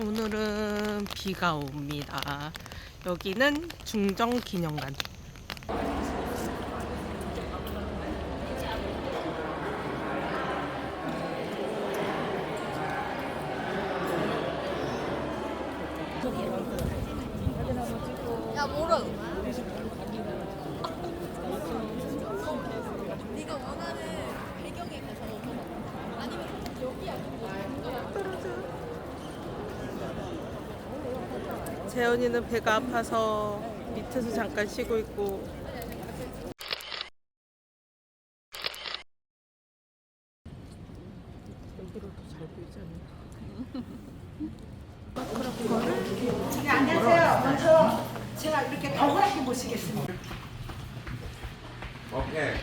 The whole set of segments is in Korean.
오늘은 비가 옵니다. 여기는 중정기념관. 야 뭐라 네가 원하는 배경에 가서 아니면 여기 재현이는 배가 아파서 밑에서 잠깐 쉬고 있고 여기로 더잘 보이지 않나? 안녕하세요. 먼저 제가 이렇게 달고나게 모시겠습니다. 오케이.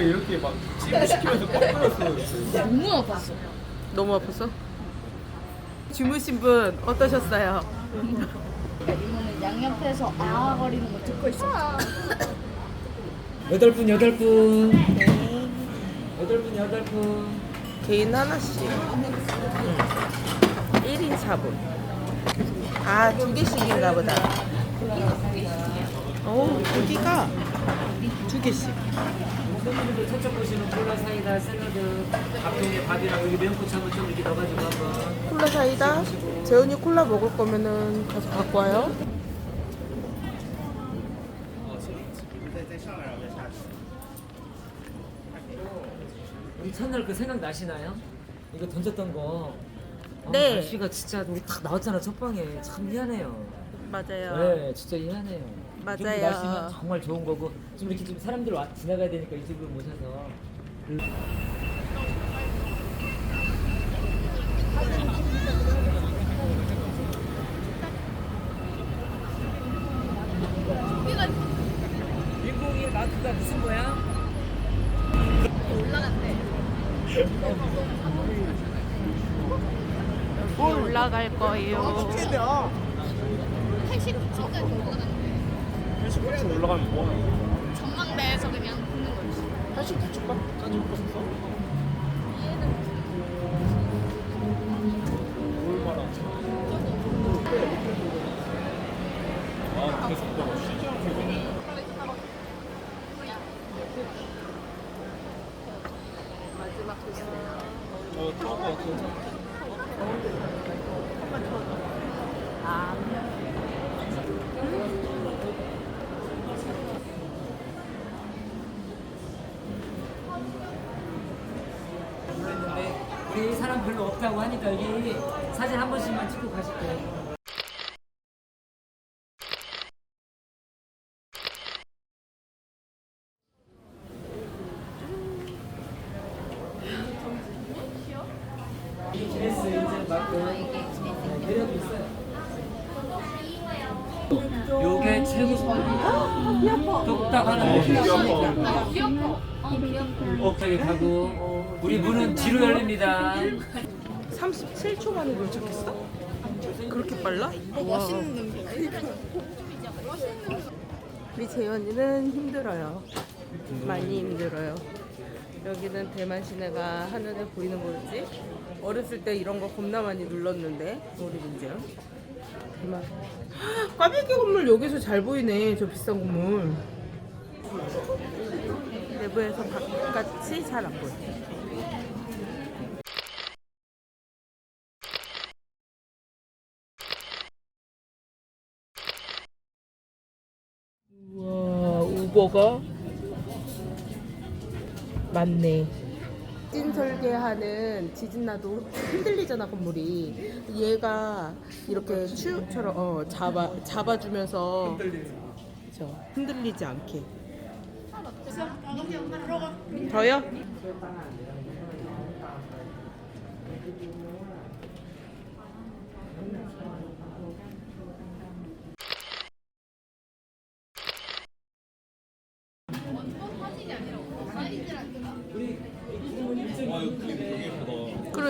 거기를 이렇게 막 찜을 시키면서 꺾으렸어. 너무 아팠어 너무 아팠어? 주무신 분 어떠셨어요? 이모는 양옆에서 아 거리는 거 듣고 있어. 여덟 분 여덟 분. 여덟 분 여덟 분. 개인 하나씩. 1인 4분. 아 두 개씩인가 보다 오 고기가 두 개씩. 손님분들 첫째 보시는 콜라 사이다 샐러드 밥통에 밥이랑 여기 매운고추 좀 이렇게 넣어가지고 한번 콜라 사이다? 재훈이 콜라 먹을 거면은 가서 갖고 와요. 우리 첫날 그 생각 나시나요? 이거 던졌던 거. 어, 네. 날씨가 진짜 우리 딱 나왔잖아 첫 방에. 참 미안해요. 맞아요. 네 진짜 미안해요 맞아요. 날씨면 정말 좋은 거고 지금 이렇게 좀 사람들 와, 지나가야 되니까 이 집을 모셔서 민공이의 마크가 무슨 거야? 여기 올라갈 거예요 89층까지 올라가는데 89층 올라가면 뭐하는 전망대에서 그냥 보는 거지 89층까지 못 갔었어? 얼마나? 아, 계속 뭐 쉬지 않고 이거는 어, 타고 같은 그 우리 사람 별로 없다고 하니까 여기 사진 한 번씩만 찍고 가실게요. 이 드레스 이제 막 매력이 있어요. 요게 최고 똑딱 하는 거. 오케이 가고 우리 문은 뒤로 열립니다. 37초 만에 도착했어? 그렇게 빨라? 멋있는 눈빛 우리 재현이는 힘들어요. 많이 힘들어요. 여기는 대만 시내가 하늘에 보이는 거지. 어렸을 때 이런 거 겁나 많이 눌렀는데 우리 민재현. 대만. 꽈배기 건물 여기서 잘 보이네. 저 비싼 건물. 내부에서 바깥이 잘 안 보여. 우버가 많네. 찐 설계하는 지진 나도 흔들리잖아 건물이. 얘가 이렇게 추처럼 어, 잡아 잡아주면서 그죠 흔들리지 않게. 더요?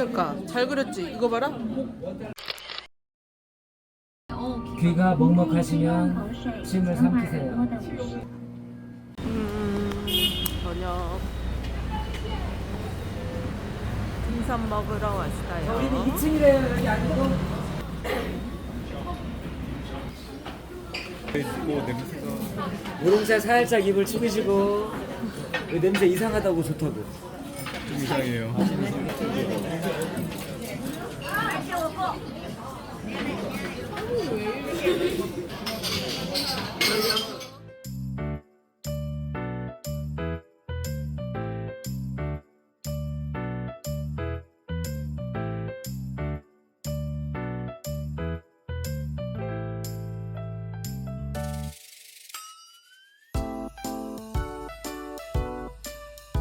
그러니까 잘 그렸지. 이거 봐라. 귀가 먹먹하시면 침을 삼키세요. 음, 저녁 등산 먹으러 왔어요. 우리는 2층이래요 여기 아니고 우롱차 살짝 입을 축으시고 이 냄새 이상하다고 좋다고 좀 이상해요.